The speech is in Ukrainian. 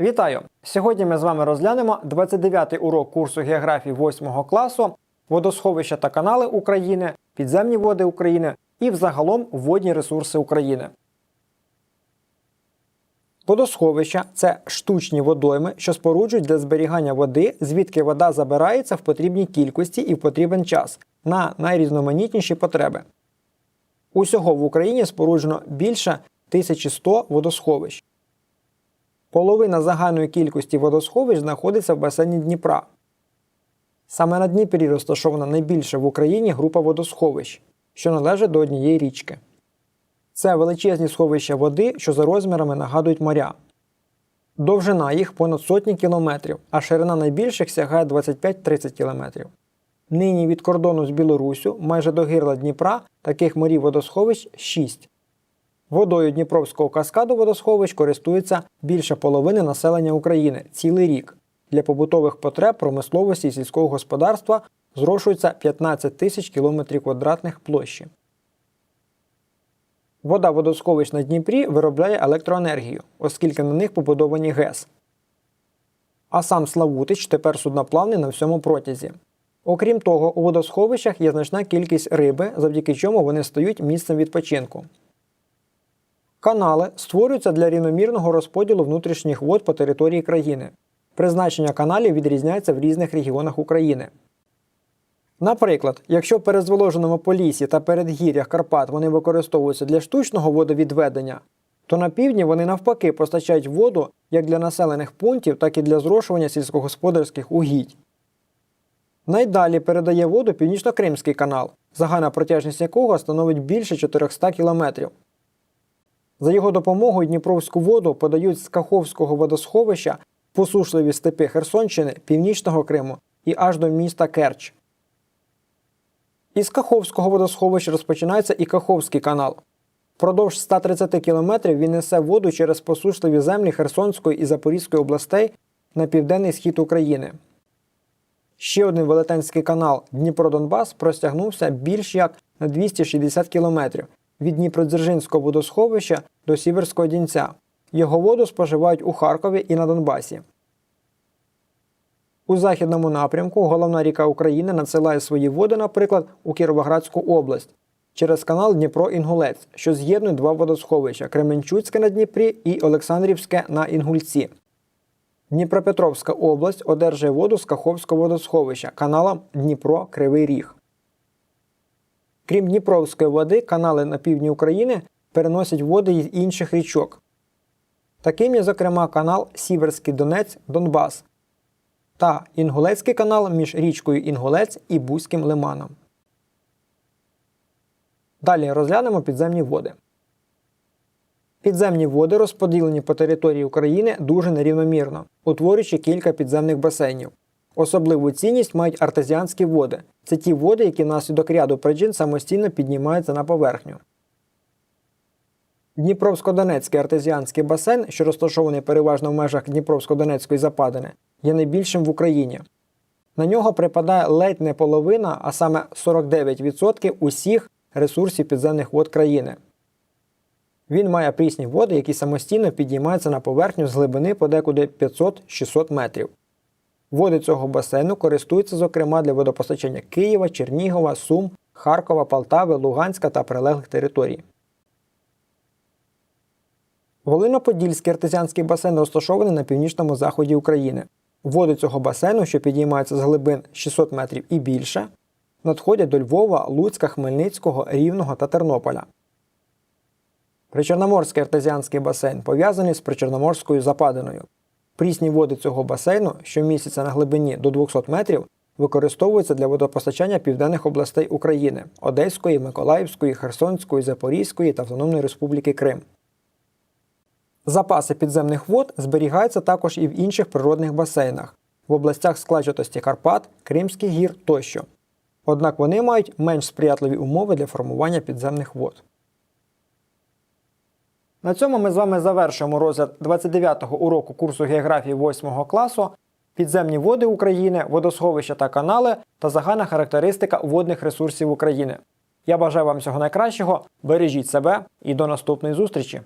Вітаю! Сьогодні ми з вами розглянемо 29-й урок курсу географії 8 класу, водосховища та канали України, підземні води України і взагалом водні ресурси України. Водосховища це штучні водойми, що споруджують для зберігання води, звідки вода забирається в потрібній кількості і в потрібен час на найрізноманітніші потреби. Усього в Україні споруджено більше 1100 водосховищ. Половина загальної кількості водосховищ знаходиться в басейні Дніпра. Саме на Дніпрі розташована найбільша в Україні група водосховищ, що належить до однієї річки. Це величезні сховища води, що за розмірами нагадують моря. Довжина їх понад сотні кілометрів, а ширина найбільших сягає 25-30 кілометрів. Нині від кордону з Білоруссю майже до гирла Дніпра таких морів водосховищ 6. Водою Дніпровського каскаду водосховищ користується більше половини населення України цілий рік. Для побутових потреб промисловості і сільського господарства зрошується 15 тисяч кілометрів квадратних площі. Вода водосховищ на Дніпрі виробляє електроенергію, оскільки на них побудовані ГЕС. А сам Славутич тепер судноплавний на всьому протязі. Окрім того, у водосховищах є значна кількість риби, завдяки чому вони стають місцем відпочинку. Канали створюються для рівномірного розподілу внутрішніх вод по території країни. Призначення каналів відрізняється в різних регіонах України. Наприклад, якщо в перезволоженому полісі та передгір'ях Карпат вони використовуються для штучного водовідведення, то на півдні вони навпаки постачають воду як для населених пунктів, так і для зрошування сільськогосподарських угідь. Найдалі передає воду Північно-Кримський канал, загальна протяжність якого становить більше 400 кілометрів. За його допомогою Дніпровську воду подають з Каховського водосховища посушливі степи Херсонщини, Північного Криму і аж до міста Керч. Із Каховського водосховища розпочинається і Каховський канал. Впродовж 130 кілометрів він несе воду через посушливі землі Херсонської і Запорізької областей на південний схід України. Ще один велетенський канал Дніпро-Донбас простягнувся більш як на 260 кілометрів від Дніпродзержинського водосховища до Сіверського Дінця. Його воду споживають у Харкові і на Донбасі. У західному напрямку головна ріка України надсилає свої води, наприклад, у Кіровоградську область через канал Дніпро-Інгулець, що з'єднує два водосховища Кременчуцьке на Дніпрі і Олександрівське на Інгульці. Дніпропетровська область одержує воду з Каховського водосховища каналом Дніпро-Кривий Ріг. Крім Дніпровської води, канали на півдні України переносять води із інших річок. Таким є, зокрема, канал Сіверський Донець Донбас та Інгулецький канал між річкою Інгулець і Бузьким лиманом. Далі розглянемо підземні води. Підземні води розподілені по території України дуже нерівномірно, утворюючи кілька підземних басейнів. Особливу цінність мають артезіанські води. Це ті води, які внаслідок ряду причин самостійно піднімаються на поверхню. Дніпровсько-Донецький артезіанський басейн, що розташований переважно в межах Дніпровсько-Донецької западини, є найбільшим в Україні. На нього припадає ледь не половина, а саме 49% усіх ресурсів підземних вод країни. Він має прісні води, які самостійно підіймаються на поверхню з глибини подекуди 500-600 метрів. Води цього басейну користуються, зокрема, для водопостачання Києва, Чернігова, Сум, Харкова, Полтави, Луганська та прилеглих територій. Волино-Подільський артезіанський басейн розташований на північному заході України. Води цього басейну, що підіймаються з глибин 600 метрів і більше, надходять до Львова, Луцька, Хмельницького, Рівного та Тернополя. Причорноморський артезіанський басейн пов'язаний з причорноморською западиною. Прісні води цього басейну, що містяться на глибині до 200 метрів, використовуються для водопостачання південних областей України Одеської, Миколаївської, Херсонської, Запорізької та Автономної Республіки Крим. Запаси підземних вод зберігаються також і в інших природних басейнах в областях складчатості Карпат, Кримських гір тощо. Однак вони мають менш сприятливі умови для формування підземних вод. На цьому ми з вами завершуємо розгляд 29-го уроку курсу географії 8 класу, підземні води України, водосховища та канали та загальна характеристика водних ресурсів України. Я бажаю вам всього найкращого, бережіть себе і до наступної зустрічі!